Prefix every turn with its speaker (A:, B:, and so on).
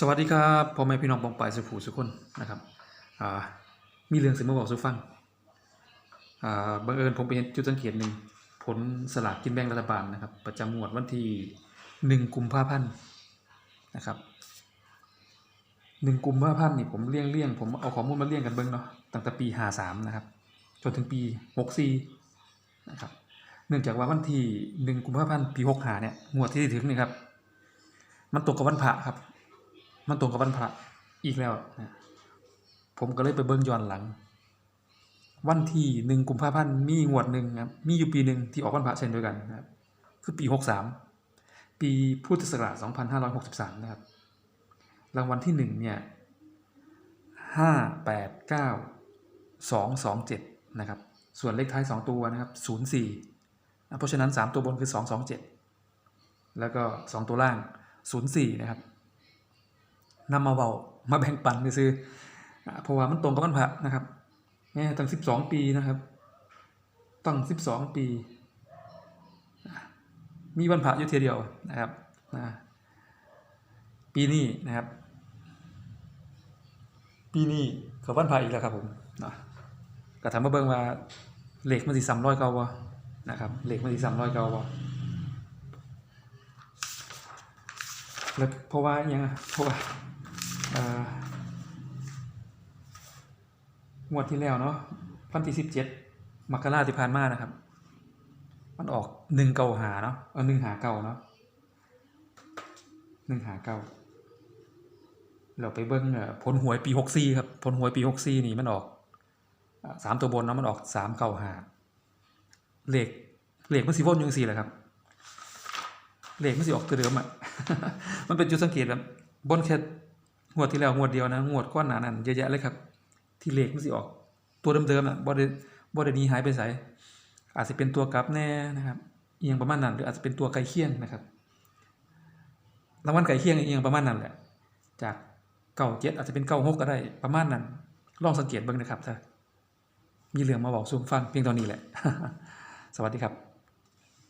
A: สวัสดีครับพ่อแม่พี่น้องปองปายสุขูสุขคนนะครับมีเรื่องสิมาบอกสุฟังอ่าบังเอิญผมไปเห็นจุดสังเกตหนึ่งผลสลากกินแบ่งรัฐบาลนะครับ ประจำงวดวันที่หนึ่งกุมภาพันธ์นะครับหนึ่งกุมภาพันธ์นี่ผมเลี่ยงเลี่ยงผมเอาข้อมูลมาเลี่ยงกันเบิ้งเนาะตั้งแต่ปีห้าสามนะครับจนถึงปีหกสี่นะครับเนื่องจากว่าวันที่หนึ่งกุมภาพันธ์ปีหกหาเนี่ยงวดที่ถึงนี่ครับมันตกกับวันพระครับ มันตรงกับวันพระอีกแล้วนะผมก็เลยไปเบิ่งย้อนหลัง วันที่หนึ่งกุมภาพันธ์มีงวดหนึ่งครับมีอยู่ปีหนึ่งที่ออกวันพระเช่นเดียวกันนะครับคือปีหกสามปีพุทธศักราชสองพันห้าร้อยหกสิบสามนะครับ รางวัลที่หนึ่งเนี่ยห้าแปดเก้าสองสองเจ็ดนะครับ ส่วนเลขท้ายสองตัวนะครับศูนย์สี่เพราะฉะนั้นสามตัวบนคือสองสองเจ็ดแล้วก็สองตัวล่างศูนย์สี่นะครับ นำมาเบามาแบ่งปันไปซื้อเพราะว่ามันตรงกับวันพระนะครับแม่ตั้งสิบสองปีนะครับ ตั้งสิบสองปี มีวันพระอยู่เทียเดียวนะครับนะปีนี้นะครับ ปีนี้กับวันพระอีกแล้วครับผมนะก็ทำมาเบิ่งว่าเหล็กมันสิซ้ำร้อยเก่าวะนะครับเหล็กมันสิซ้ำร้อยเก่าวะแล้วเพราะว่ายังเพราะว่า งวดที่แล้วเนาะวันที่สิบเจ็ดมกราที่ผ่านมานะครับ มันออกหนึ่งเก่าหาเนาะเออหนึ่งหาเก่าเนาะหนึ่งหาเก่าเราไปเบิ้งเอ่อผลหวยปีหกสี่ครับผลหวยปีหกสี่นี่มันออกสามตัวบนเนาะมันออกสามเก่าหาเลขเลขมันสีวนอยังสี่แหละครับเลขมันสีออกตัวเดิมอะ มันเป็นจุดสังเกตแบบบนแค่ งวดที่แล้วงวดเดียวนะงวดก้อนหนานั้นเยอะแยะเลยครับ ที่เลขมันสิออก ตัวเดิมๆอะบ่ได้บ่ได้หนี้หายไปไสอาจจะเป็นตัวกลับแน่นะครับเอียงประมาณนั้นหรืออาจจะเป็นตัวไกลเคียงนะครับรางวัลไกลเคียงเอียงประมาณนั้นแหละ จากเก้าเจ็ดอาจจะเป็นเก้าหกก็ได้ประมาณนั้น ลองสังเกตบิ่งนะครับถ้ามีเรื่องมาบอกซูมฟังเพียงตอนนี้แหละ สวัสดีครับ